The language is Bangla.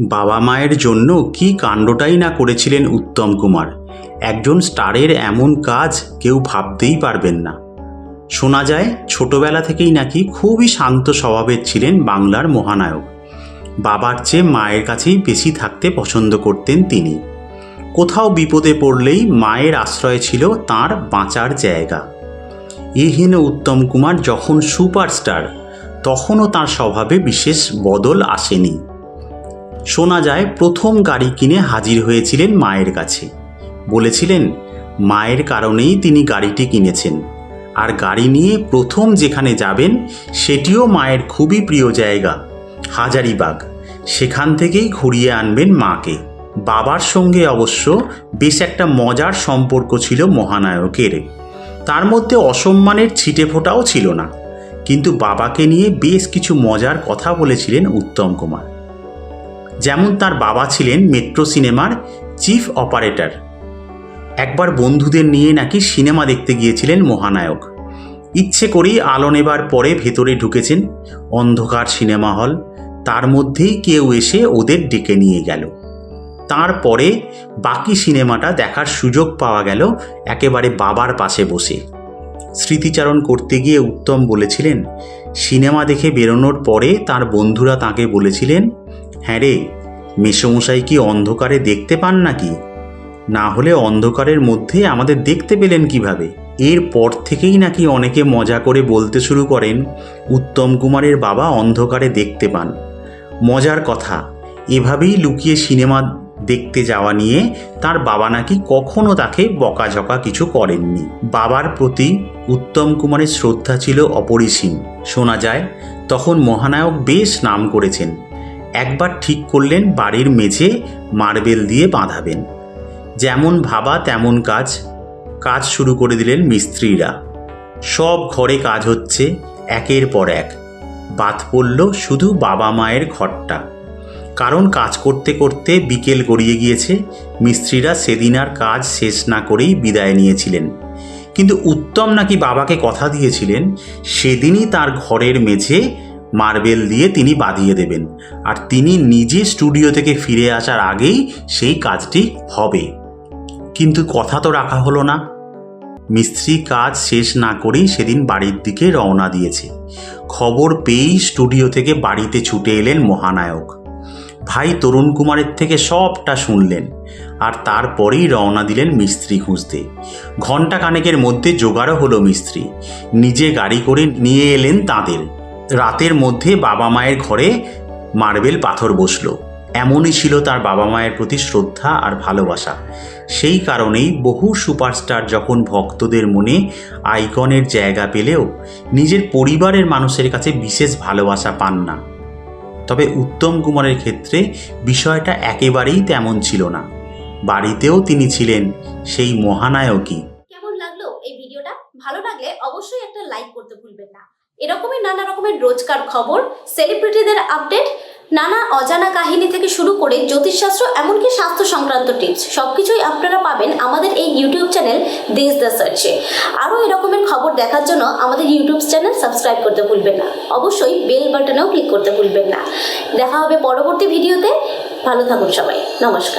বাবা মায়ের জন্য কি কাণ্ডটাই না করেছিলেন উত্তম কুমার? একজন স্টারের এমন কাজ কেউ ভাবতেই পারবেন না। শোনা যায়, ছোটবেলা থেকেই নাকি খুবই শান্ত স্বভাবের ছিলেন বাংলার মহানায়ক। বাবার চেয়ে মায়ের কাছেই বেশি থাকতে পছন্দ করতেন তিনি। কোথাও বিপদে পড়লেই মায়ের আশ্রয় ছিল তার বাঁচার জায়গা। এহেন উত্তম কুমার যখন সুপারস্টার, তখনও তার স্বভাবে বিশেষ বদল আসেনি। শোনা যায়, প্রথম গাড়ি কিনে হাজির হয়েছিলেন মায়ের কাছে। বলেছিলেন, মায়ের কারণেই তিনি গাড়িটি কিনেছেন। আর গাড়ি নিয়ে প্রথম যেখানে যাবেন, সেটিও মায়ের খুবই প্রিয় জায়গা, হাজারিবাগ। সেখান থেকেই ঘুরিয়ে আনবেন মাকে। বাবার সঙ্গে অবশ্য বেশ একটা মজার সম্পর্ক ছিল মহানায়কের। তার মধ্যে অসম্মানের ছিটে ফোটাও ছিল না। কিন্তু বাবাকে নিয়ে বেশ কিছু মজার কথা বলেছিলেন উত্তম কুমার। যেমন তার বাবা ছিলেন মেট্রো সিনেমার চিফ অপারেটর। একবার বন্ধুদের নিয়ে নাকি সিনেমা দেখতে গিয়েছিলেন মহানায়ক। ইচ্ছে করেই আলো নেবার পরে ভেতরে ঢুকেছেন অন্ধকার সিনেমা হল, তার মধ্যেই কেউ এসে ওদের ডেকে নিয়ে গেল। তারপরে বাকি সিনেমাটা দেখার সুযোগ পাওয়া গেল একেবারে বাবার পাশে বসে। স্মৃতিচারণ করতে গিয়ে উত্তম বলেছিলেন, সিনেমা দেখে বেরোনোর পরে তার বন্ধুরা তাকে বলেছিলেন হ্যাঁ রে, মেসমশাই কি অন্ধকারে দেখতে পান নাকি? না হলে অন্ধকারের মধ্যে আমাদের দেখতে পেলেন কীভাবে? এরপর থেকেই নাকি অনেকে মজা করে বলতে শুরু করেন, উত্তম কুমারের বাবা অন্ধকারে দেখতে পান। মজার কথা, এভাবেই লুকিয়ে সিনেমা দেখতে যাওয়া নিয়ে তার বাবা নাকি কখনো তাকে বকাঝকা কিছু করেননি। বাবার প্রতি উত্তম কুমারের শ্রদ্ধা ছিল অপরিসীম। শোনা যায়, তখন মহানায়ক বেশ নাম করেছেন। একবার ঠিক করলেন বাড়ির মেঝে মার্বেল দিয়ে বাঁধাবেন। যেমন ভাবা তেমন কাজ। কাজ শুরু করে দিলেন মিস্ত্রিরা। সব ঘরে কাজ হচ্ছে, একের পর এক। বাদ পড়ল শুধু বাবা মায়ের ঘরটা। কারণ কাজ করতে করতে বিকেল গড়িয়ে গিয়েছে, মিস্ত্রিরা সেদিন আর কাজ শেষ না করেই বিদায় নিয়েছিলেন। কিন্তু উত্তম নাকি বাবাকে কথা দিয়েছিলেন, সেদিনই তার ঘরের মেঝে মার্বেল দিয়ে তিনি বাঁধিয়ে দেবেন। আর তিনি নিজে স্টুডিও থেকে ফিরে আসার আগেই সেই কাজটি হবে। কিন্তু কথা তো রাখা হলো না। মিস্ত্রি কাজ শেষ না করেই সেদিন বাড়ির দিকে রওনা দিয়েছে। খবর পেয়েই স্টুডিও থেকে বাড়িতে ছুটে এলেন মহানায়ক। ভাই তরুণ কুমারের থেকে সবটা শুনলেন, আর তারপরেই রওনা দিলেন মিস্ত্রি খুঁজতে। ঘণ্টা কানেকের মধ্যে জোগাড়ও হলো মিস্ত্রি। নিজে গাড়ি করে নিয়ে এলেন তাদের। রাতের মধ্যে বাবা মায়ের ঘরে মার্বেল পাথর বসল। এমনই ছিল তার বাবা মায়ের প্রতি শ্রদ্ধা আর ভালোবাসা। সেই কারণেই বহু সুপারস্টার যখন ভক্তদের মনে আইকনের জায়গা পেলেও নিজের পরিবারের মানুষের কাছে বিশেষ ভালোবাসা পান না। তবে উত্তম কুমারের ক্ষেত্রে বিষয়টা একেবারেই তেমন ছিল না। বাড়িতেও তিনি ছিলেন সেই মহানায়কই কেমন লাগল এই ভিডিওটা ভালো লাগলে অবশ্যই একটা লাইক করতে ভুলবেন না এরকমই নানা রকমের রোজকার খবর সেলিব্রিটিদের আপডেট নানা অজানা কাহিনী থেকে শুরু করে জ্যোতিষশাস্ত্র, এমনকি স্বাস্থ্য সংক্রান্ত টিপস সবকিছুই আপনারা পাবেন আমাদের এই ইউটিউব চ্যানেল দেশ দ্য সার্চে আরও এরকমের খবর দেখার জন্য আমাদের ইউটিউব চ্যানেল সাবস্ক্রাইব করতে ভুলবেন না। অবশ্যই বেল বাটনেও ক্লিক করতে ভুলবেন না। দেখা হবে পরবর্তী ভিডিওতে ভালো থাকুন সবাই। নমস্কার।